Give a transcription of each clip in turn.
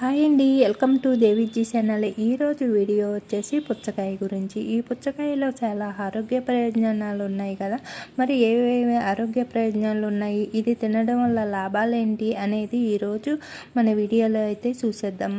Hi అండి welcome to Deviji channel. ఈరోజు video వచ్చేసి పుచ్చకాయ గురించి. ఈ పుచ్చకాయలో చాలా ఆరోగ్య ప్రయోజనాలు ఉన్నాయి కదా? మరి ఏవేవి ఆరోగ్య ప్రయోజనాలు ఉన్నాయి? ఇది తినడం వల్ల లాభాలు ఏంటి అనేది ఈరోజు మన వీడియోలో అయితే చూసేద్దాం.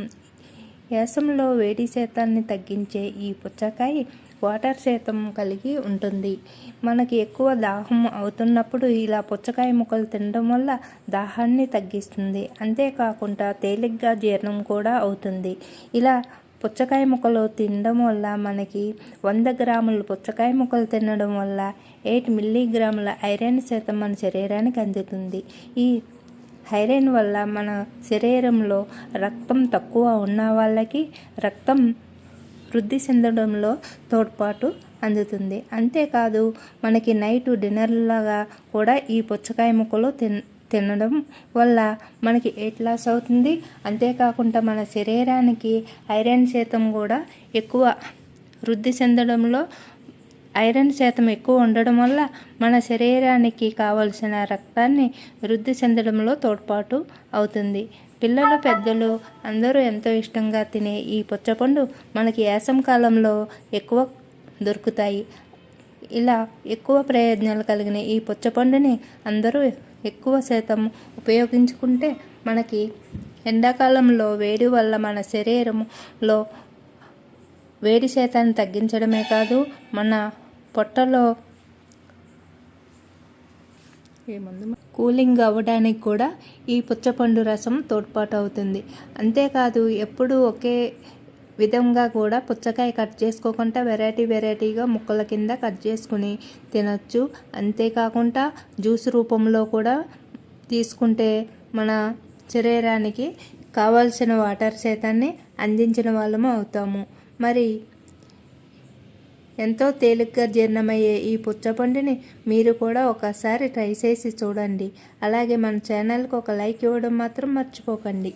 యాసంలో వేడి శాతాన్ని తగ్గించే ఈ పుచ్చకాయ వాటర్ శాతం కలిగి ఉంటుంది. మనకి ఎక్కువ దాహం అవుతున్నప్పుడు ఇలా పుచ్చకాయ ముక్కలు తినడం వల్ల దాహాన్ని తగ్గిస్తుంది. అంతేకాకుండా తేలిగ్గా జీర్ణం కూడా అవుతుంది. ఇలా పుచ్చకాయ ముక్కలు తినడం వల్ల మనకి వంద గ్రాములు పుచ్చకాయ ముక్కలు తినడం వల్ల ఎయిట్ మిల్లీగ్రాముల ఐరన్ శాతం మన శరీరానికి అందుతుంది. ఈ ఐరన్ వల్ల మన శరీరంలో రక్తం తక్కువ ఉన్న వాళ్ళకి రక్తం వృద్ధి చెందడంలో తోడ్పాటు అందుతుంది. అంతేకాదు మనకి నైట్ డిన్నర్లాగా కూడా ఈ పుచ్చకాయ ముక్కలు తిన్ తినడం వల్ల మనకి ఎయిట్ లాస్ అవుతుంది. అంతేకాకుండా మన శరీరానికి ఐరన్ శాతం కూడా ఎక్కువ వృద్ధి చెందడంలో ఐరన్ శాతం ఎక్కువ ఉండడం వల్ల మన శరీరానికి కావలసిన రక్తాన్ని వృద్ధి చెందడంలో తోడ్పాటు అవుతుంది. పిల్లలు పెద్దలు అందరూ ఎంతో ఇష్టంగా తినే ఈ పుచ్చపండు మనకి యాసం కాలంలో ఎక్కువ దొరుకుతాయి. ఇలా ఎక్కువ ప్రయోజనాలు కలిగిన ఈ పుచ్చపండుని అందరూ ఎక్కువ శాతం ఉపయోగించుకుంటే మనకి ఎండాకాలంలో వేడి వల్ల మన శరీరంలో వేడి శాతాన్ని తగ్గించడమే కాదు మన పొట్టలో ఏముంది కూలింగ్ అవ్వడానికి కూడా ఈ పుచ్చపండు రసం తోడ్పాటు అవుతుంది అంతేకాదు ఎప్పుడు ఒకే విధంగా కూడా పుచ్చకాయ కట్ చేసుకోకుండా వెరైటీ వెరైటీగా ముక్కల కింద కట్ చేసుకుని తినచ్చు. అంతేకాకుండా జ్యూస్ రూపంలో కూడా తీసుకుంటే మన శరీరానికి కావాల్సిన వాటర్ శాతాన్ని అందించిన వాళ్ళము అవుతాము. మరి ఎంతో తేలిగ్గా జీర్ణమయ్యే ఈ పుచ్చపండుని మీరు కూడా ఒకసారి ట్రై చేసి చూడండి. అలాగే మన ఛానల్కి ఒక లైక్ ఇవ్వడం మాత్రం మర్చిపోకండి.